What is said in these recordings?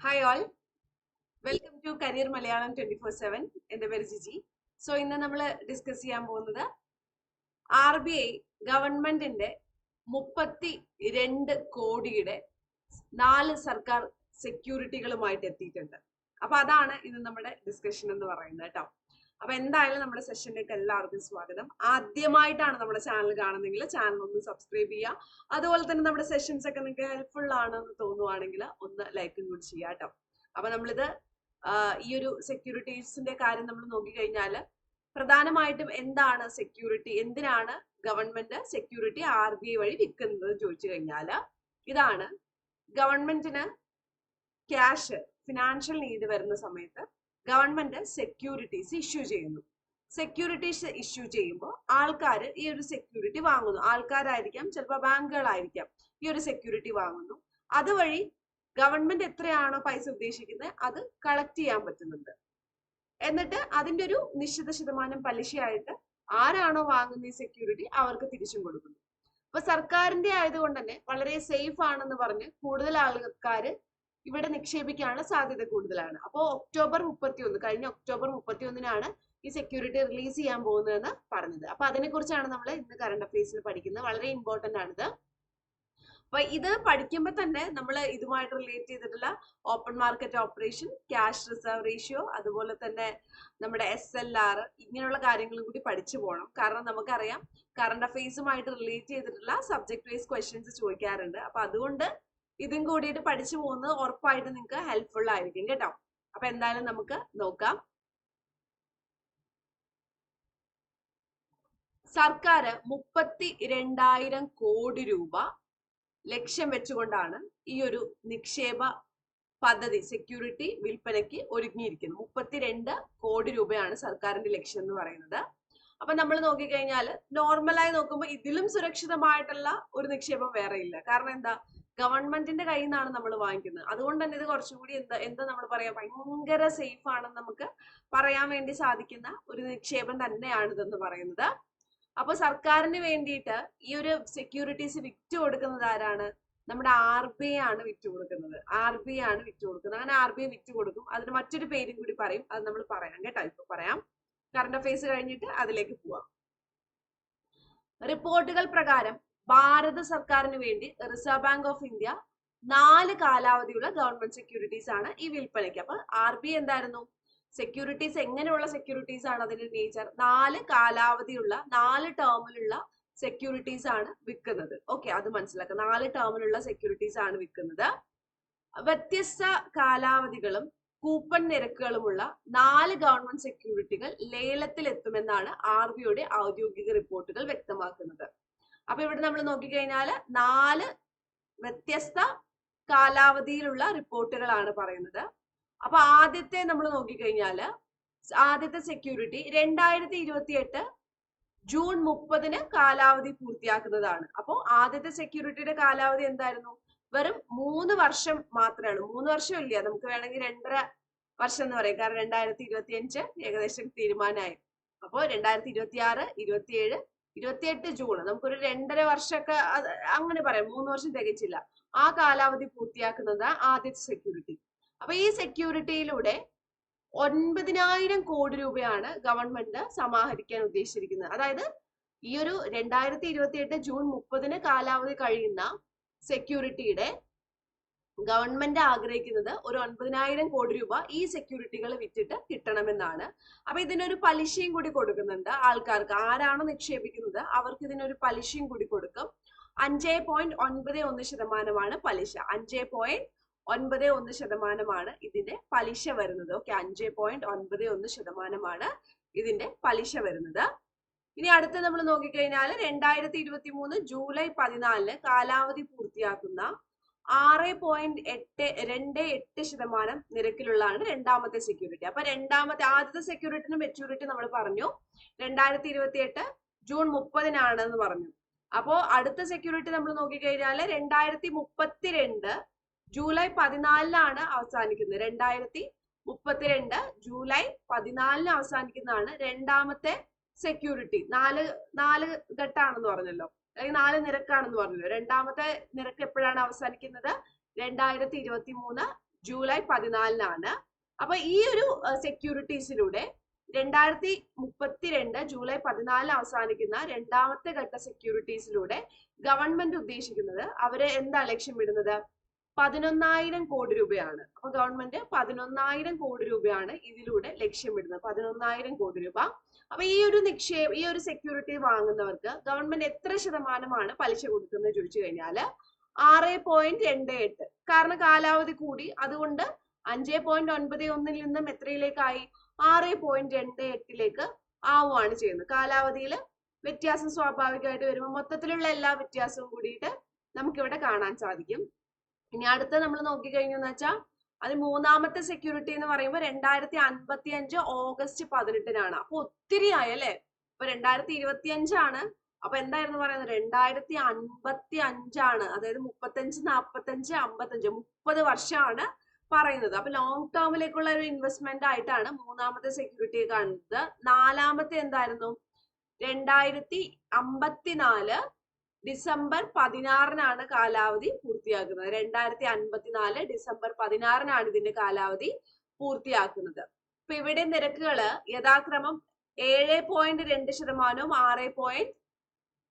Hi all welcome to career Malayalam twenty four seven എന്റെ പേര് Jiji. So ഇന്ന് നമ്മൾ ഡിസ്കസ് ചെയ്യാൻ പോകുന്നത് ആർ ബി ഐ ഗവൺമെന്റിന്റെ മുപ്പത്തി രണ്ട് കോടിയുടെ നാല് സർക്കാർ സെക്യൂരിറ്റികളുമായിട്ട് എത്തിയിട്ടുണ്ട്. അപ്പൊ അതാണ് ഇന്ന് നമ്മുടെ ഡിസ്കഷൻ എന്ന് പറയുന്നത് കേട്ടോ. അപ്പൊ എന്തായാലും നമ്മുടെ സെഷനിലേക്ക് എല്ലാവർക്കും സ്വാഗതം. ആദ്യമായിട്ടാണ് നമ്മുടെ ചാനൽ കാണുന്നതെങ്കിൽ ചാനൽ ഒന്ന് സബ്സ്ക്രൈബ് ചെയ്യുക. അതുപോലെ തന്നെ നമ്മുടെ സെഷൻസ് ഒക്കെ നിങ്ങൾക്ക് ഹെൽപ്ഫുൾ ആണെന്ന് തോന്നുവാണെങ്കിൽ ഒന്ന് ലൈക്കും കൂടി ചെയ്യാം കേട്ടോ. അപ്പൊ നമ്മളിത് ഈ ഒരു സെക്യൂരിറ്റീസിന്റെ കാര്യം നമ്മൾ നോക്കിക്കഴിഞ്ഞാൽ പ്രധാനമായിട്ടും എന്താണ് സെക്യൂരിറ്റി എന്തിനാണ് government security R B I വഴി വിൽക്കുന്നത് ചോദിച്ചു കഴിഞ്ഞാൽ ഇതാണ് ഗവൺമെന്റിന് ക്യാഷ് ഫിനാൻഷ്യൽ നീഡ് വരുന്ന സമയത്ത് ഗവൺമെന്റ് സെക്യൂരിറ്റീസ് ഇഷ്യൂ ചെയ്യുന്നു. സെക്യൂരിറ്റീസ് ഇഷ്യൂ ചെയ്യുമ്പോൾ ആൾക്കാർ ഈ ഒരു സെക്യൂരിറ്റി വാങ്ങുന്നു. ആൾക്കാരായിരിക്കാം ചിലപ്പോൾ ബാങ്കുകളായിരിക്കാം ഈ ഒരു സെക്യൂരിറ്റി വാങ്ങുന്നു. അതുവഴി ഗവൺമെന്റ് എത്രയാണോ പൈസ ഉദ്ദേശിക്കുന്നത് അത് കളക്ട് ചെയ്യാൻ പറ്റുന്നുണ്ട്. എന്നിട്ട് അതിന്റെ ഒരു നിശ്ചിത ശതമാനം പലിശയായിട്ട് ആരാണോ വാങ്ങുന്ന ഈ സെക്യൂരിറ്റി അവർക്ക് തിരിച്ചും കൊടുക്കുന്നു. അപ്പൊ സർക്കാരിന്റെ ആയതുകൊണ്ട് തന്നെ വളരെ സേഫ് ആണെന്ന് പറഞ്ഞ് കൂടുതൽ ആൾക്കാർ ഇവിടെ നിക്ഷേപിക്കാനുള്ള സാധ്യത കൂടുതലാണ്. അപ്പോൾ ഒക്ടോബർ മുപ്പത്തി ഒന്ന് കഴിഞ്ഞ ഒക്ടോബർ മുപ്പത്തി ഒന്നിനാണ് ഈ സെക്യൂരിറ്റി റിലീസ് ചെയ്യാൻ പോകുന്നതെന്ന് പറഞ്ഞത്. അപ്പൊ അതിനെക്കുറിച്ചാണ് നമ്മൾ ഇന്ന് കറണ്ട് അഫയേഴ്സിൽ പഠിക്കുന്നത്. വളരെ ഇമ്പോർട്ടന്റ് ആണിത്. അപ്പൊ ഇത് പഠിക്കുമ്പോൾ തന്നെ നമ്മൾ ഇതുമായിട്ട് റിലേറ്റ് ചെയ്തിട്ടുള്ള open market operation cash reserve ratio അതുപോലെ തന്നെ നമ്മുടെ എസ് എൽ ആർ ഇങ്ങനെയുള്ള കാര്യങ്ങളും കൂടി പഠിച്ചു പോകണം കാരണം നമുക്കറിയാം കറണ്ട് അഫയേഴ്സുമായിട്ട് റിലേറ്റ് ചെയ്തിട്ടുള്ള സബ്ജക്ട് വൈസ് ക്വസ്റ്റ്യൻസ് ചോദിക്കാറുണ്ട്. അപ്പൊ അതുകൊണ്ട് ഇതും കൂടിയിട്ട് പഠിച്ചു പോകുന്നത് ഉറപ്പായിട്ട് നിങ്ങൾക്ക് ഹെൽപ്ഫുൾ ആയിരിക്കും കേട്ടോ. അപ്പൊ എന്തായാലും നമുക്ക് നോക്കാം. സർക്കാർ മുപ്പത്തി രണ്ടായിരം കോടി രൂപ ലക്ഷ്യം വെച്ചുകൊണ്ടാണ് ഈ ഒരു നിക്ഷേപ പദ്ധതി സെക്യൂരിറ്റി വിൽപ്പനയ്ക്ക് ഒരുങ്ങിയിരിക്കുന്നത്. മുപ്പത്തിരണ്ട് കോടി രൂപയാണ് സർക്കാരിന്റെ ലക്ഷ്യം എന്ന് പറയുന്നത്. അപ്പൊ നമ്മൾ നോക്കിക്കഴിഞ്ഞാൽ നോർമലായി നോക്കുമ്പോൾ ഇതിലും സുരക്ഷിതമായിട്ടുള്ള ഒരു നിക്ഷേപം വേറെ ഇല്ല. കാരണം എന്താ? ഗവൺമെന്റിന്റെ കയ്യിൽ നിന്നാണ് നമ്മൾ വാങ്ങിക്കുന്നത്. അതുകൊണ്ട് തന്നെ ഇത് കുറച്ചുകൂടി എന്താ എന്താ നമ്മൾ പറയാ ഭയങ്കര സേഫ് ആണെന്ന് നമുക്ക് പറയാൻ വേണ്ടി സാധിക്കുന്ന ഒരു നിക്ഷേപം തന്നെയാണ് ഇതെന്ന് പറയുന്നത്. അപ്പൊ സർക്കാരിന് വേണ്ടിയിട്ട് ഈ ഒരു സെക്യൂരിറ്റീസ് വിറ്റ് കൊടുക്കുന്നത് ആരാണ്? നമ്മുടെ ആർ ബി ഐ ആണ് വിറ്റ് കൊടുക്കുന്നത്. ആർ ബി ഐ ആണ് വിറ്റ് കൊടുക്കുന്നത്. അങ്ങനെ ആർ ബി ഐ വിറ്റ് കൊടുക്കും. അതിന് മറ്റൊരു പേരും കൂടി പറയും. അത് നമ്മൾ പറയാം കേട്ടോ ഇപ്പൊ പറയാം. കറണ്ട് അഫയേഴ്സ് കഴിഞ്ഞിട്ട് അതിലേക്ക് പോവാം. റിപ്പോർട്ടുകൾ പ്രകാരം ഭാരത സർക്കാരിന് വേണ്ടി റിസർവ് ബാങ്ക് ഓഫ് ഇന്ത്യ നാല് കാലാവധിയുള്ള ഗവൺമെന്റ് സെക്യൂരിറ്റീസ് ആണ് ഈ വിൽപ്പനയ്ക്ക്. അപ്പൊ ആർ ബി എന്തായിരുന്നു? സെക്യൂരിറ്റീസ് എങ്ങനെയുള്ള സെക്യൂരിറ്റീസ് ആണ് അതിന്റെ നേച്ചർ നാല് കാലാവധിയുള്ള നാല് ടേമിലുള്ള സെക്യൂരിറ്റീസ് ആണ് വിൽക്കുന്നത്. ഓക്കെ അത് മനസ്സിലാക്കുക നാല് ടേമിലുള്ള സെക്യൂരിറ്റീസ് ആണ് വിൽക്കുന്നത്. വ്യത്യസ്ത കാലാവധികളും കൂപ്പൺ നിരക്കുകളുമുള്ള നാല് ഗവൺമെന്റ് സെക്യൂരിറ്റികൾ ലേലത്തിൽ എത്തുമെന്നാണ് ആർ ബിയുടെ ഔദ്യോഗിക റിപ്പോർട്ടുകൾ വ്യക്തമാക്കുന്നത്. അപ്പൊ ഇവിടെ നമ്മൾ നോക്കിക്കഴിഞ്ഞാൽ നാല് വ്യത്യസ്ത കാലാവധിയിലുള്ള റിപ്പോർട്ടുകളാണ് പറയുന്നത്. അപ്പൊ ആദ്യത്തെ നമ്മൾ നോക്കിക്കഴിഞ്ഞാൽ ആദ്യത്തെ സെക്യൂരിറ്റി രണ്ടായിരത്തി ഇരുപത്തി എട്ട് ജൂൺ മുപ്പതിന് കാലാവധി പൂർത്തിയാക്കുന്നതാണ്. അപ്പോൾ ആദ്യത്തെ സെക്യൂരിറ്റിയുടെ കാലാവധി എന്തായിരുന്നു? വെറും മൂന്ന് വർഷം മാത്രമാണ്. മൂന്ന് വർഷം ഇല്ല. നമുക്ക് വേണമെങ്കിൽ രണ്ടര വർഷം എന്ന് പറയും. കാരണം രണ്ടായിരത്തി ഇരുപത്തി അഞ്ച് ഏകദേശം തീരുമാനമായി. അപ്പോൾ രണ്ടായിരത്തി ഇരുപത്തി ആറ് ഇരുപത്തിയേഴ് ഇരുപത്തിയെട്ട് ജൂൺ നമുക്കൊരു രണ്ടര വർഷമൊക്കെ അങ്ങനെ പറയാം. മൂന്ന് വർഷം തികച്ചില്ല. ആ കാലാവധി പൂർത്തിയാക്കുന്നത് ആദ്യത്തെ സെക്യൂരിറ്റി അപ്പൊ ഈ സെക്യൂരിറ്റിയിലൂടെ ഒൻപതിനായിരം കോടി രൂപയാണ് ഗവൺമെന്റ് സമാഹരിക്കാൻ ഉദ്ദേശിച്ചിരിക്കുന്നത്. അതായത് ഈ ഒരു രണ്ടായിരത്തി ഇരുപത്തി എട്ട് ജൂൺ മുപ്പതിന് കാലാവധി കഴിയുന്ന സെക്യൂരിറ്റിയുടെ ഗവൺമെന്റ് ആഗ്രഹിക്കുന്നത് ഒരു ഒൻപതിനായിരം കോടി രൂപ ഈ സെക്യൂരിറ്റികൾ വിറ്റിട്ട് കിട്ടണമെന്നാണ്. അപ്പൊ ഇതിനൊരു പലിശയും കൂടി കൊടുക്കുന്നുണ്ട് ആൾക്കാർക്ക്. ആരാണ് നിക്ഷേപിക്കുന്നത് അവർക്ക് ഇതിനൊരു പലിശയും കൂടി കൊടുക്കും. അഞ്ചേ പോയിന്റ് ഒൻപത് ഒന്ന് ശതമാനമാണ് പലിശ. അഞ്ചേ പോയിന്റ് ഒൻപത് ഒന്ന് ശതമാനമാണ് ഇതിന്റെ പലിശ വരുന്നത്. ഓക്കെ അഞ്ച് പോയിന്റ് ഒൻപത് ഒന്ന് ശതമാനമാണ് ഇതിന്റെ പലിശ വരുന്നത്. ഇനി അടുത്ത നമ്മൾ നോക്കിക്കഴിഞ്ഞാൽ രണ്ടായിരത്തി ഇരുപത്തി മൂന്ന് ജൂലൈ പതിനാലിന് കാലാവധി പൂർത്തിയാക്കുന്ന ആറ് പോയിന്റ് എട്ട് രണ്ട് എട്ട് ശതമാനം നിരക്കിലുള്ളതാണ് രണ്ടാമത്തെ സെക്യൂരിറ്റി അപ്പൊ രണ്ടാമത്തെ ആദ്യത്തെ സെക്യൂരിറ്റിന്റെ മെച്യൂരിറ്റി നമ്മൾ പറഞ്ഞു. രണ്ടായിരത്തി ഇരുപത്തി എട്ട് ജൂൺ മുപ്പതിനാണ് എന്ന് പറഞ്ഞു. അപ്പോ അടുത്ത സെക്യൂരിറ്റി നമ്മൾ നോക്കിക്കഴിഞ്ഞാൽ രണ്ടായിരത്തി മുപ്പത്തിരണ്ട് ജൂലൈ പതിനാലിനാണ് അവസാനിക്കുന്നത്. രണ്ടായിരത്തി മുപ്പത്തിരണ്ട് ജൂലൈ പതിനാലിന് അവസാനിക്കുന്നതാണ് രണ്ടാമത്തെ സെക്യൂരിറ്റി നാല് നാല് ഘട്ടാണെന്ന് പറഞ്ഞല്ലോ. അല്ലെങ്കിൽ നാല് നിരക്കാണെന്ന് പറഞ്ഞല്ലോ? രണ്ടാമത്തെ നിരക്ക് എപ്പോഴാണ് അവസാനിക്കുന്നത്? രണ്ടായിരത്തി ഇരുപത്തി മൂന്ന് ജൂലൈ പതിനാലിനാണ്. അപ്പൊ ഈ ഒരു സെക്യൂരിറ്റീസിലൂടെ രണ്ടായിരത്തി മുപ്പത്തിരണ്ട് ജൂലൈ പതിനാലിന് അവസാനിക്കുന്ന രണ്ടാമത്തെ ഘട്ട സെക്യൂരിറ്റീസിലൂടെ ഗവൺമെന്റ് ഉദ്ദേശിക്കുന്നത് അവർ എന്താ ലക്ഷ്യമിടുന്നത് പതിനൊന്നായിരം കോടി രൂപയാണ്. അപ്പൊ ഗവൺമെന്റ് പതിനൊന്നായിരം കോടി രൂപയാണ് ഇതിലൂടെ ലക്ഷ്യമിടുന്നത് പതിനൊന്നായിരം കോടി രൂപ. അപ്പൊ ഈ ഒരു നിക്ഷേപ ഈ ഒരു സെക്യൂരിറ്റി വാങ്ങുന്നവർക്ക് ഗവൺമെന്റ് എത്ര ശതമാനമാണ് പലിശ കൊടുക്കുന്നത് ചോദിച്ചു കഴിഞ്ഞാൽ ആറ് പോയിന്റ് രണ്ട് എട്ട്. കാരണം കാലാവധി കൂടി. അതുകൊണ്ട് അഞ്ച് പോയിന്റ് ഒൻപത് ഒന്നിൽ നിന്നും എത്രയിലേക്കായി? ആറ് പോയിന്റ് രണ്ട് എട്ടിലേക്ക് ആവുകയാണ് ചെയ്യുന്നത്. കാലാവധിയിൽ വ്യത്യാസം സ്വാഭാവികമായിട്ട് വരുമ്പോൾ മൊത്തത്തിലുള്ള എല്ലാ വ്യത്യാസവും കൂടിയിട്ട് നമുക്കിവിടെ കാണാൻ സാധിക്കും. ഇനി അടുത്ത നമ്മൾ നോക്കിക്കഴിഞ്ഞു എന്ന് വെച്ചാൽ അത് മൂന്നാമത്തെ സെക്യൂരിറ്റി എന്ന് പറയുമ്പോൾ രണ്ടായിരത്തി അൻപത്തി അഞ്ച് ഓഗസ്റ്റ് പതിനെട്ടിനാണ്. അപ്പൊ ഒത്തിരി ആയി അല്ലെ? ഇപ്പൊ രണ്ടായിരത്തി ഇരുപത്തി അഞ്ചാണ് അപ്പൊ എന്തായിരുന്നു പറയുന്നത്? രണ്ടായിരത്തി അൻപത്തി അഞ്ചാണ് അതായത് മുപ്പത്തഞ്ച് നാപ്പത്തഞ്ച് അമ്പത്തഞ്ച് മുപ്പത് വർഷമാണ് പറയുന്നത്. അപ്പൊ ലോങ് ടേമിലേക്കുള്ള ഒരു ഇൻവെസ്റ്റ്മെന്റ് ആയിട്ടാണ് മൂന്നാമത്തെ സെക്യൂരിറ്റി കാണുന്നത്. നാലാമത്തെ എന്തായിരുന്നു? രണ്ടായിരത്തി അമ്പത്തിനാല് ഡിസംബർ പതിനാറിനാണ് കാലാവധി പൂർത്തിയാക്കുന്നത്. രണ്ടായിരത്തി അൻപത്തിനാല് ഡിസംബർ പതിനാറിനാണ് ഇതിന്റെ കാലാവധി പൂർത്തിയാക്കുന്നത്. അപ്പൊ ഇവിടെ നിരക്കുകൾ യഥാക്രമം ഏഴ് പോയിന്റ് രണ്ട് ശതമാനവും ആറ് പോയിന്റ്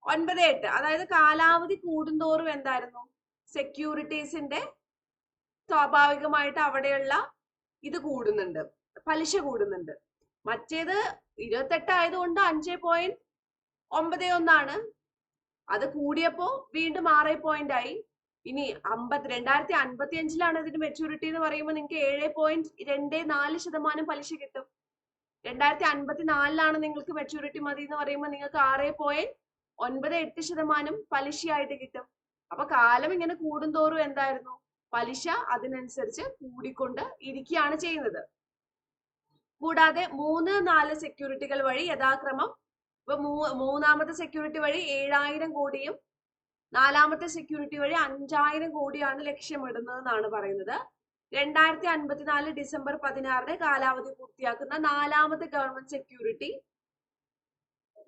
ഒൻപത് എട്ട്. അതായത് കാലാവധി കൂടുന്തോറും എന്തായിരുന്നു? സെക്യൂരിറ്റീസിന്റെ സ്വാഭാവികമായിട്ട് അവിടെയുള്ള ഇത് കൂടുന്നുണ്ട്. പലിശ കൂടുന്നുണ്ട്. മറ്റേത് ഇരുപത്തെട്ട് ആയതുകൊണ്ട് അഞ്ച് പോയിന്റ് ഒമ്പത് ഒന്നാണ്. അത് കൂടിയപ്പോ വീണ്ടും ആറ് പോയിന്റ് ആയി. ഇനി അമ്പത് രണ്ടായിരത്തി അൻപത്തി അഞ്ചിലാണ് ഇതിന്റെ മെച്ചൂരിറ്റി എന്ന് പറയുമ്പോൾ നിങ്ങൾക്ക് ഏഴ് പോയിന്റ് രണ്ട് നാല് ശതമാനം പലിശ കിട്ടും. രണ്ടായിരത്തി അൻപത്തി നാലിലാണ് നിങ്ങൾക്ക് മെച്ചൂരിറ്റി മതി എന്ന് പറയുമ്പോൾ നിങ്ങൾക്ക് ആറ് പോയിന്റ് ഒൻപത് എട്ട് ശതമാനം പലിശയായിട്ട് കിട്ടും. അപ്പൊ കാലം ഇങ്ങനെ കൂടുന്തോറും എന്തായിരുന്നു? പലിശ അതിനനുസരിച്ച് കൂടിക്കൊണ്ട് ഇരിക്കുകയാണ് ചെയ്യുന്നത്. കൂടാതെ മൂന്ന് നാല് സെക്യൂരിറ്റികൾ വഴി യഥാക്രമം ഇപ്പൊ മൂന്നാമത്തെ സെക്യൂരിറ്റി വഴി ഏഴായിരം കോടിയും നാലാമത്തെ സെക്യൂരിറ്റി വഴി അഞ്ചായിരം കോടിയാണ് ലക്ഷ്യമിടുന്നതെന്നാണ് പറയുന്നത്. രണ്ടായിരത്തി അൻപത്തിനാല് ഡിസംബർ പതിനാറിന് കാലാവധി പൂർത്തിയാക്കുന്ന നാലാമത്തെ government security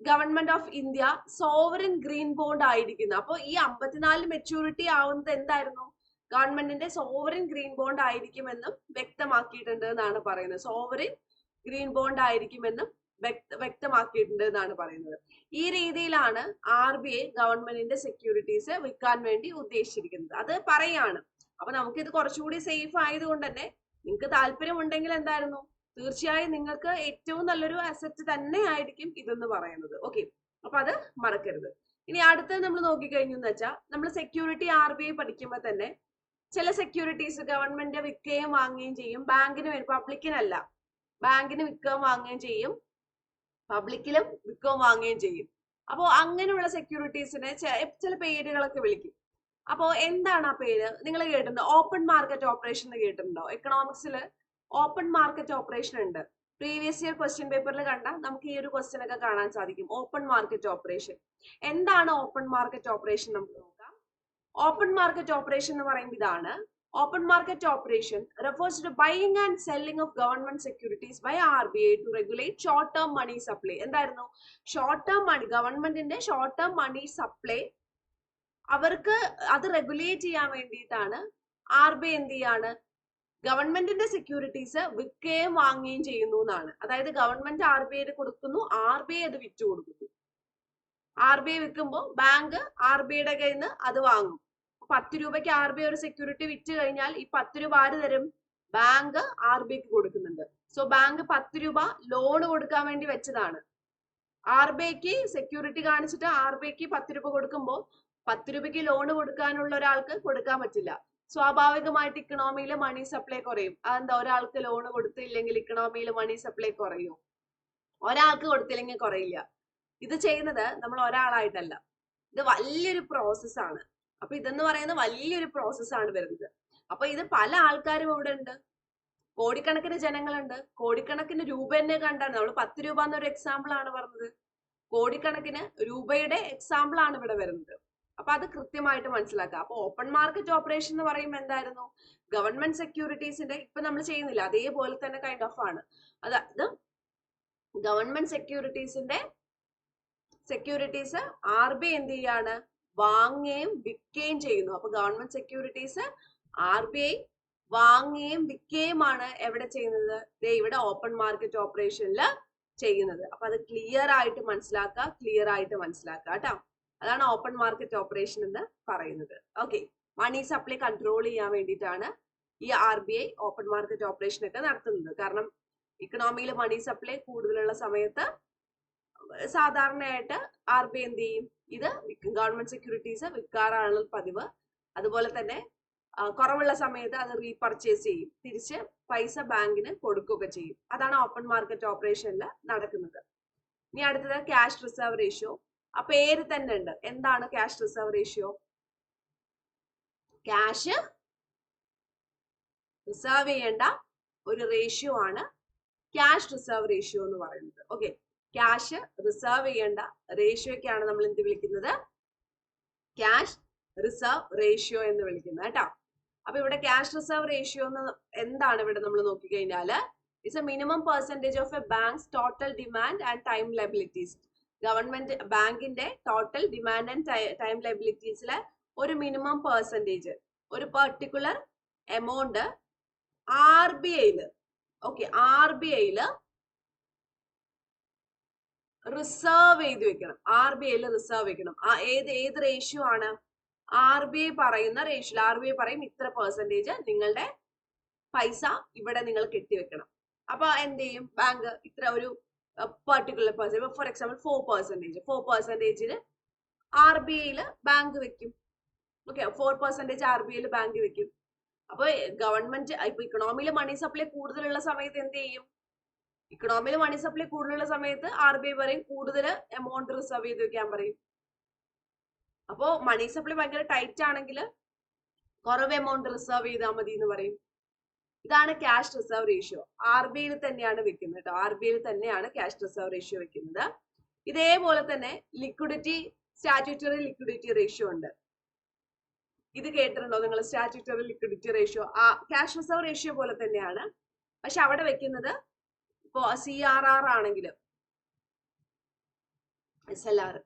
government of India sovereign green bond ആയിരിക്കുന്നു. അപ്പോൾ ഈ അമ്പത്തിനാല് മെച്യൂരിറ്റി ആവുന്നത് എന്തായിരുന്നു? ഗവൺമെന്റിന്റെ സോവറിൻ ഗ്രീൻ ബോണ്ട് ആയിരിക്കുമെന്നും വ്യക്തമാക്കിയിട്ടുണ്ട് എന്നാണ് പറയുന്നത്. സോവറിൻ ഗ്രീൻ ബോണ്ട് ആയിരിക്കുമെന്നും വ്യക്തമാക്കിയിട്ടുണ്ട് എന്നാണ് പറയുന്നത്. ഈ രീതിയിലാണ് ആർ ബി ഐ ഗവൺമെന്റിന്റെ സെക്യൂരിറ്റീസ് വിൽക്കാൻ വേണ്ടി ഉദ്ദേശിച്ചിരിക്കുന്നത്. അത് പറയാണ്. അപ്പൊ നമുക്ക് ഇത് കുറച്ചുകൂടി സേഫ് ആയതുകൊണ്ട് തന്നെ നിങ്ങൾക്ക് താല്പര്യമുണ്ടെങ്കിൽ എന്തായിരുന്നു? തീർച്ചയായും നിങ്ങൾക്ക് ഏറ്റവും നല്ലൊരു അസറ്റ് തന്നെ ആയിരിക്കും ഇതെന്ന് പറയുന്നത്. ഓക്കെ അപ്പൊ അത് മറക്കരുത്. ഇനി അടുത്തത് നമ്മൾ നോക്കിക്കഴിഞ്ഞു എന്ന് വെച്ചാൽ നമ്മൾ സെക്യൂരിറ്റി ആർ ബി ഐ പഠിക്കുമ്പോൾ തന്നെ ചില സെക്യൂരിറ്റീസ് ഗവൺമെന്റ് വിൽക്കുകയും വാങ്ങുകയും ചെയ്യും. ബാങ്കിന് വേണ്ടി പബ്ലിക്കിനല്ല ബാങ്കിന് വിൽക്കുകയും വാങ്ങുകയും ചെയ്യും. പബ്ലിക്കിലും വിൽക്കുകയും വാങ്ങുകയും ചെയ്യും. അപ്പോൾ അങ്ങനെയുള്ള സെക്യൂരിറ്റീസിനെ ചില പേരുകളൊക്കെ വിളിക്കും. അപ്പോൾ എന്താണ് ആ പേര്? നിങ്ങൾ കേട്ടിട്ടുണ്ടോ? ഓപ്പൺ മാർക്കറ്റ് ഓപ്പറേഷൻ എന്ന് കേട്ടിട്ടുണ്ടോ? എക്കണോമിക്സിൽ ഓപ്പൺ മാർക്കറ്റ് ഓപ്പറേഷൻ ഉണ്ട്. പ്രീവിയസ് ഇയർ ക്വസ്റ്റ്യൻ പേപ്പറിൽ കണ്ട നമുക്ക് ഈ ഒരു ക്വസ്റ്റ്യൻ ഒക്കെ കാണാൻ സാധിക്കും. Open market operation. എന്താണ് ഓപ്പൺ മാർക്കറ്റ് ഓപ്പറേഷൻ? നമുക്ക് നോക്കാം. ഓപ്പൺ മാർക്കറ്റ് ഓപ്പറേഷൻ എന്ന് പറയുമ്പോൾ ഇതാണ്. Open market operation refers to buying and selling of government securities by RBI to regulate short term money supply. എന്തായിരുന്നു? ഷോർട്ട് ടേം മണി ഗവൺമെന്റിന്റെ short term money supply അവർക്ക് അത് regulate ചെയ്യാൻ വേണ്ടിയിട്ടാണ് ആർ ബി എന്ത് ചെയ്യാണ്? ഗവൺമെന്റിന്റെ സെക്യൂരിറ്റീസ് വിൽക്കുകയും വാങ്ങുകയും ചെയ്യുന്നു എന്നാണ്. അതായത് ഗവൺമെന്റ് ആർ ബി ഐ കൊടുക്കുന്നു ആർ ബി ഐ അത് വിറ്റു കൊടുക്കുന്നു ആർ ബി ഐ വിൽക്കുമ്പോൾ ബാങ്ക് ആർ ബി ഐയുടെ കയ്യിൽ നിന്ന് അത് വാങ്ങും. പത്ത് രൂപയ്ക്ക് ആർ ബി ഐ ഒരു സെക്യൂരിറ്റി വിറ്റ് കഴിഞ്ഞാൽ ഈ പത്ത് രൂപ ആര് തരും? ബാങ്ക് ആർ ബി ഐക്ക് കൊടുക്കുന്നുണ്ട്. സോ ബാങ്ക് പത്ത് രൂപ ലോൺ കൊടുക്കാൻ വേണ്ടി വെച്ചതാണ്. ആർ ബി ഐക്ക് സെക്യൂരിറ്റി കാണിച്ചിട്ട് ആർ ബി ഐക്ക് പത്ത് രൂപ കൊടുക്കുമ്പോൾ പത്ത് രൂപയ്ക്ക് ലോൺ കൊടുക്കാനുള്ള ഒരാൾക്ക് കൊടുക്കാൻ പറ്റില്ല. സ്വാഭാവികമായിട്ട് ഇക്കണോമിയിൽ മണി സപ്ലൈ കുറയും. അതെന്താ? ഒരാൾക്ക് ലോൺ കൊടുത്തില്ലെങ്കിൽ ഇക്കണോമിയിൽ മണി സപ്ലൈ കുറയും. ഒരാൾക്ക് കൊടുത്തില്ലെങ്കിൽ കുറയില്ല. ഇത് ചെയ്യുന്നത് നമ്മൾ ഒരാളായിട്ടല്ല. ഇത് വലിയൊരു പ്രോസസ്സാണ് അപ്പൊ ഇതെന്ന് പറയുന്ന വലിയൊരു പ്രോസസ്സാണ് വരുന്നത്. അപ്പൊ ഇത് പല ആൾക്കാരും ഇവിടെ ഉണ്ട്. കോടിക്കണക്കിന് ജനങ്ങളുണ്ട്. കോടിക്കണക്കിന് രൂപ തന്നെ കണ്ടാണ്. നമ്മൾ പത്ത് രൂപ എന്നൊരു എക്സാമ്പിൾ ആണ് പറഞ്ഞത്. കോടിക്കണക്കിന് രൂപയുടെ എക്സാമ്പിൾ ആണ് ഇവിടെ വരുന്നത്. അപ്പൊ അത് കൃത്യമായിട്ട് മനസ്സിലാക്കുക. അപ്പൊ ഓപ്പൺ മാർക്കറ്റ് ഓപ്പറേഷൻ എന്ന് പറയുമ്പോൾ എന്തായിരുന്നു? ഗവൺമെന്റ് സെക്യൂരിറ്റീസിന്റെ ഇപ്പൊ നമ്മൾ ചെയ്യുന്നില്ല. അതേപോലെ തന്നെ കൈൻഡ് ഓഫ് ആണ്. അതായത് ഗവൺമെന്റ് സെക്യൂരിറ്റീസിന്റെ സെക്യൂരിറ്റീസ് ആർ ബി എന്ത് ചെയ്യാണ്? വാങ്ങുകയും വിൽക്കുകയും ചെയ്യുന്നു. അപ്പൊ government securities R B I വാങ്ങുകയും വിൽക്കുകയുമാണ് എവിടെ ചെയ്യുന്നത്? ദേ ഇവിടെ ഓപ്പൺ മാർക്കറ്റ് ഓപ്പറേഷനിൽ ചെയ്യുന്നത്. അപ്പൊ അത് ക്ലിയർ ആയിട്ട് മനസ്സിലാക്കുക ക്ലിയർ ആയിട്ട് മനസ്സിലാക്കുക കേട്ടോ. അതാണ് ഓപ്പൺ മാർക്കറ്റ് ഓപ്പറേഷൻ എന്ന് പറയുന്നത്. ഓക്കെ മണി സപ്ലൈ കൺട്രോൾ ചെയ്യാൻ വേണ്ടിയിട്ടാണ് ഈ R B I open market operation ഒക്കെ നടത്തുന്നത്. കാരണം ഇക്കണോമിയിൽ മണി സപ്ലൈ കൂടുതലുള്ള സമയത്ത് സാധാരണയായിട്ട് ആർ ബി എന്ത് ചെയ്യും? ഇത് ഗവൺമെന്റ് സെക്യൂരിറ്റീസ് വിൽക്കാറാണ് പതിവ്. അതുപോലെ തന്നെ കുറവുള്ള സമയത്ത് അത് റീപർച്ചേസ് ചെയ്യും. തിരിച്ച് പൈസ ബാങ്കിന് കൊടുക്കുകയൊക്കെ ചെയ്യും. അതാണ് ഓപ്പൺ മാർക്കറ്റ് ഓപ്പറേഷനിൽ നടക്കുന്നത്. ഇനി അടുത്തത് ക്യാഷ് റിസർവ് റേഷ്യോ ആ പേര് തന്നെ ഉണ്ട്. എന്താണ് cash reserve ratio cash reserve ചെയ്യേണ്ട ഒരു റേഷ്യോ ആണ് ക്യാഷ് റിസർവ് റേഷ്യോ എന്ന് പറയുന്നത്. ഓക്കെ ക്യാഷ് റിസർവ് ചെയ്യേണ്ട റേഷ്യോയ്ക്കാണ് നമ്മൾ എന്ത് വിളിക്കുന്നത്? ക്യാഷ് റിസർവ് റേഷ്യോ എന്ന് വിളിക്കുന്നത് കേട്ടോ. അപ്പൊ ഇവിടെ ക്യാഷ് റിസർവ് റേഷ്യോ എന്ന് എന്താണ് ഇവിടെ നമ്മൾ നോക്കിക്കഴിഞ്ഞാൽ? It's a minimum percentage of a bank's total demand and time liabilities government ബാങ്കിന്റെ ടോട്ടൽ ഡിമാൻഡ് ആൻഡ് ടൈം ലൈബിലിറ്റീസിലെ ഒരു മിനിമം പെർസെന്റേജ് ഒരു പെർട്ടിക്കുലർ എമൗണ്ട് ആർ ബി ഐയിൽ ഓക്കെ ആർ ബി ഐയിൽ റിസർവ് ചെയ്ത് വെക്കണം. ആർ ബി ഐയിൽ റിസർവ് വെക്കണം. ആ ഏത് ഏത് റേഷ്യോ ആണ്? ആർ ബി ഐ പറയുന്ന റേഷ്യോ ആർ ബി ഐ പറയും ഇത്ര പെർസെന്റേജ് നിങ്ങളുടെ പൈസ ഇവിടെ നിങ്ങൾ കെട്ടിവെക്കണം അപ്പൊ എന്ത് ചെയ്യും? ബാങ്ക് ഇത്ര ഒരു particular person for example four percentage four പെർസെന്റേജിൽ R B ഐയിൽ ബാങ്ക് വെക്കും. Okay four percentage R B ഐയിൽ ബാങ്ക് വെക്കും. അപ്പൊ ഗവൺമെന്റ് ഇപ്പൊ ഇക്കണോമിയിൽ മണി സപ്ലൈ കൂടുതലുള്ള സമയത്ത് എന്ത് ചെയ്യും? ഇക്കണോമിയിൽ മണി സപ്ലൈ കൂടുതലുള്ള സമയത്ത് ആർ ബി ഐ പറയും കൂടുതൽ എമൗണ്ട് റിസർവ് ചെയ്ത് വെക്കാൻ പറയും. അപ്പോ മണി സപ്ലൈ ഭയങ്കര ടൈറ്റ് ആണെങ്കിൽ കുറവ് എമൗണ്ട് റിസർവ് ചെയ്താൽ മതി എന്ന് പറയും. ഇതാണ് cash reserve ratio R B ഐയിൽ തന്നെയാണ് വെക്കുന്നത് കേട്ടോ ആർ ബി ഐയിൽ തന്നെയാണ് ക്യാഷ് റിസർവ് റേഷ്യോ വെക്കുന്നത്. ഇതേപോലെ തന്നെ ലിക്വിഡിറ്റി സ്റ്റാറ്റ്യൂട്ടറി ലിക്വിഡിറ്റി റേഷ്യോ ഉണ്ട്. ഇത് കേട്ടിട്ടുണ്ടോ നിങ്ങൾ സ്റ്റാറ്റ്യൂട്ടറി ലിക്വിഡിറ്റി റേഷ്യോ ആ ക്യാഷ് റിസർവ് റേഷ്യോ പോലെ തന്നെയാണ്. പക്ഷെ അവിടെ വെക്കുന്നത് ഇപ്പോ സി ആർ ആർ ആണെങ്കിൽ S L R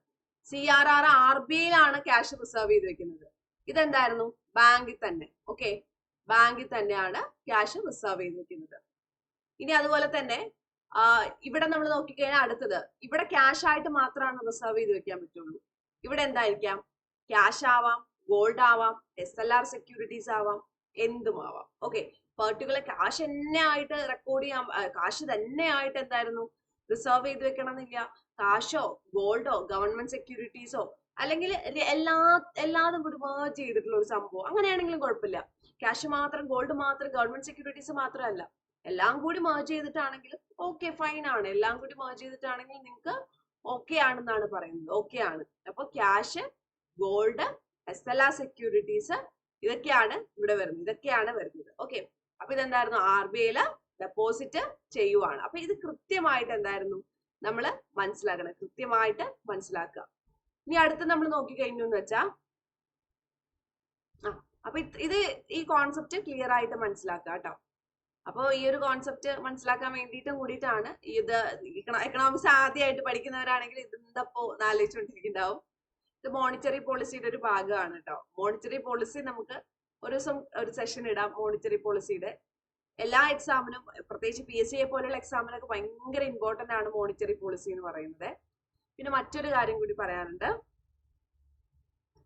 C R R R B ഐയിലാണ് cash reserve ചെയ്ത് വെക്കുന്നത്. ഇതെന്തായിരുന്നു? ബാങ്കിൽ തന്നെ. ഓക്കെ ബാങ്കിൽ തന്നെയാണ് ക്യാഷ് റിസർവ് ചെയ്ത് വെക്കുന്നത്. ഇനി അതുപോലെ തന്നെ ഇവിടെ നമ്മൾ നോക്കിക്കഴിഞ്ഞാൽ അടുത്തത്. ഇവിടെ ക്യാഷ് ആയിട്ട് മാത്രമാണ് റിസർവ് ചെയ്ത് വെക്കാൻ പറ്റുള്ളൂ. ഇവിടെ എന്തായിരിക്കാം? ക്യാഷ് ആവാം ഗോൾഡ് ആവാം എസ് എൽ ആർ സെക്യൂരിറ്റീസ് ആവാം എന്തും ആവാം ഓക്കെ പെർട്ടിക്കുലർ കാശ് തന്നെ ആയിട്ട് റെക്കോർഡ് ചെയ്യാൻ കാശ് തന്നെ ആയിട്ട് എന്തായിരുന്നു? റിസർവ് ചെയ്ത് വെക്കണം എന്നില്ല കാശോ ഗോൾഡോ ഗവൺമെന്റ് സെക്യൂരിറ്റീസോ അല്ലെങ്കിൽ എല്ലാ എല്ലാതും വേർ ചെയ്തിട്ടുള്ള ഒരു സംഭവം. അങ്ങനെയാണെങ്കിലും കുഴപ്പമില്ല. ക്യാഷ് മാത്രം ഗോൾഡ് മാത്രം ഗവൺമെന്റ് സെക്യൂരിറ്റീസ് മാത്രമല്ല. എല്ലാം കൂടി മേർജ് ചെയ്തിട്ടാണെങ്കിലും ഓക്കെ ഫൈൻ ആണ്. എല്ലാം കൂടി മേർജ് ചെയ്തിട്ടാണെങ്കിൽ നിങ്ങൾക്ക് ഓക്കെ ആണെന്നാണ് പറയുന്നത്. ഓക്കെ ആണ്. അപ്പൊ cash gold S L R securities ഇതൊക്കെയാണ് ഇവിടെ വരുന്നത്. ഇതൊക്കെയാണ് വരുന്നത്. ഓക്കെ അപ്പൊ ഇതെന്തായിരുന്നു? ആർ ബി ഐയിൽ ഡെപ്പോസിറ്റ് ചെയ്യുവാണ്. അപ്പൊ ഇത് കൃത്യമായിട്ട് എന്തായിരുന്നു? നമ്മൾ മനസ്സിലാക്കണം. കൃത്യമായിട്ട് മനസ്സിലാക്കുക. ഇനി അടുത്ത് നമ്മൾ നോക്കിക്കഴിഞ്ഞു എന്ന് വെച്ചാ ആ അപ്പൊ ഇത് ഈ കോൺസെപ്റ്റ് ക്ലിയർ ആയിട്ട് മനസ്സിലാക്കുക കേട്ടോ. അപ്പോൾ ഈ ഒരു കോൺസെപ്റ്റ് മനസ്സിലാക്കാൻ വേണ്ടിയിട്ടും കൂടിയിട്ടാണ് ഇത് എക്കണോമിക്സ് ആദ്യമായിട്ട് പഠിക്കുന്നവരാണെങ്കിൽ ഇത് എന്തപ്പോ ആലോചിച്ചുകൊണ്ടിരിക്കുന്നുണ്ടാവും ഇത് മോണിറ്ററി പോളിസിയുടെ ഒരു ഭാഗമാണ് കേട്ടോ. മോണിറ്ററി പോളിസി നമുക്ക് ഒരു ദിവസം ഒരു സെഷൻ ഇടാം മോണിറ്ററി പോളിസിയുടെ എല്ലാ എക്സാമിനും പ്രത്യേകിച്ച് പി എസ് സിയെ പോലുള്ള എക്സാമിനൊക്കെ ഭയങ്കര ഇമ്പോർട്ടന്റ് ആണ് മോണിറ്ററി പോളിസി എന്ന് പറയുന്നത്. പിന്നെ മറ്റൊരു കാര്യം കൂടി പറയാനുണ്ട്.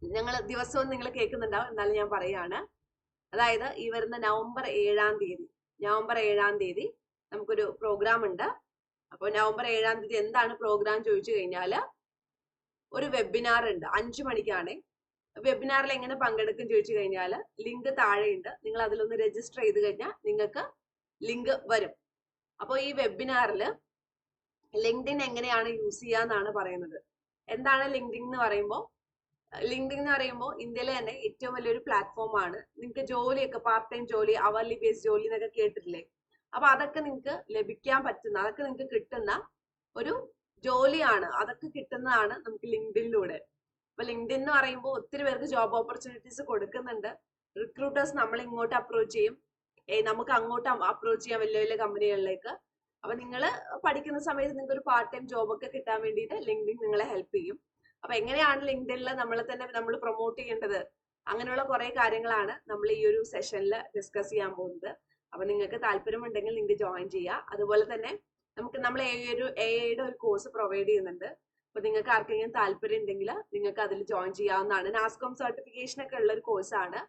ഞങ്ങൾ ദിവസവും നിങ്ങൾ കേൾക്കുന്നുണ്ടാവും എന്നാലും ഞാൻ പറയാണ് അതായത് ഈ വരുന്ന നവംബർ ഏഴാം തീയതി നവംബർ ഏഴാം തീയതി നമുക്കൊരു പ്രോഗ്രാം ഉണ്ട്. അപ്പോൾ നവംബർ ഏഴാം തീയതി എന്താണ് പ്രോഗ്രാം ചോദിച്ചു കഴിഞ്ഞാൽ ഒരു വെബിനാർ ഉണ്ട്. അഞ്ചു മണിക്കാണ് വെബിനാറിൽ എങ്ങനെ പങ്കെടുക്കും ചോദിച്ചു കഴിഞ്ഞാൽ ലിങ്ക് താഴെയുണ്ട്. നിങ്ങൾ അതിലൊന്ന് രജിസ്റ്റർ ചെയ്ത് കഴിഞ്ഞാൽ നിങ്ങൾക്ക് ലിങ്ക് വരും. അപ്പോൾ ഈ വെബിനാറിൽ ലിങ്ക്ഡിൻ എങ്ങനെയാണ് യൂസ് ചെയ്യാന്നാണ് പറയുന്നത്. എന്താണ് ലിങ്ക്ഡിൻ എന്ന് പറയുമ്പോൾ? ലിങ്ക്ഡിൻ എന്ന് പറയുമ്പോൾ ഇന്ത്യയിലെ തന്നെ ഏറ്റവും വലിയൊരു പ്ലാറ്റ്ഫോം ആണ്. നിങ്ങൾക്ക് ജോലിയൊക്കെ പാർട്ട് ടൈം ജോലി അവർലി ബേസ് ജോലി എന്നൊക്കെ കേട്ടിട്ടില്ലേ? അപ്പൊ അതൊക്കെ നിങ്ങൾക്ക് ലഭിക്കാൻ പറ്റുന്ന അതൊക്കെ നിങ്ങൾക്ക് കിട്ടുന്ന ഒരു ജോലിയാണ്. അതൊക്കെ കിട്ടുന്നതാണ് നമുക്ക് ലിങ്ക്ഡിനിലൂടെ അപ്പൊ ലിങ്ക്ഡിൻ എന്ന് പറയുമ്പോൾ ഒത്തിരി പേർക്ക് ജോബ് ഓപ്പർച്യൂണിറ്റീസ് കൊടുക്കുന്നുണ്ട്. റിക്രൂട്ടേഴ്സ് നമ്മൾ ഇങ്ങോട്ട് അപ്രോച്ച് ചെയ്യും. നമുക്ക് അങ്ങോട്ട് അപ്രോച്ച് ചെയ്യാം വലിയ വലിയ കമ്പനികളിലേക്ക്. അപ്പൊ നിങ്ങൾ പഠിക്കുന്ന സമയത്ത് നിങ്ങൾക്ക് ഒരു പാർട്ട് ടൈം ജോബ് ഒക്കെ കിട്ടാൻ വേണ്ടിയിട്ട് ലിങ്ക്ഡിൻ നിങ്ങളെ ഹെൽപ്പ് ചെയ്യും. അപ്പൊ എങ്ങനെയാണ് ലിങ്ക്ഡിനിൽ നമ്മളെ തന്നെ നമ്മൾ പ്രൊമോട്ട് ചെയ്യേണ്ടത്? അങ്ങനെയുള്ള കുറെ കാര്യങ്ങളാണ് നമ്മൾ ഈ ഒരു സെഷനിൽ ഡിസ്കസ് ചെയ്യാൻ പോകുന്നത്. അപ്പൊ നിങ്ങൾക്ക് താല്പര്യമുണ്ടെങ്കിൽ നിങ്ങൾക്ക് ജോയിൻ ചെയ്യുക അതുപോലെ തന്നെ നമുക്ക് നമ്മൾ ഒരു ഐയുടെ ഒരു കോഴ്സ് പ്രൊവൈഡ് ചെയ്യുന്നുണ്ട്. അപ്പൊ നിങ്ങൾക്ക് ആർക്കെങ്കിലും താല്പര്യം ഉണ്ടെങ്കിൽ നിങ്ങൾക്ക് അതിൽ ജോയിൻ ചെയ്യാവുന്നതാണ്. നാസ്കോം സർട്ടിഫിക്കേഷൻ ഒക്കെ ഉള്ള ഒരു കോഴ്സാണ്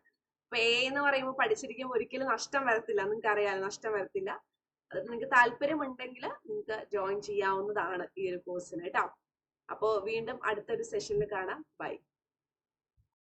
അപ്പൊ എ എന്ന് പറയുമ്പോൾ പഠിച്ചിരിക്കുമ്പോൾ ഒരിക്കലും നഷ്ടം വരത്തില്ല. നിങ്ങൾക്ക് അറിയാലോ നഷ്ടം വരത്തില്ല. നിങ്ങൾക്ക് താല്പര്യമുണ്ടെങ്കിൽ നിങ്ങൾക്ക് ജോയിൻ ചെയ്യാവുന്നതാണ് ഈ ഒരു കോഴ്സിന് കേട്ടോ. അപ്പോൾ വീണ്ടും അടുത്തൊരു സെഷനിൽ കാണാം. ബൈ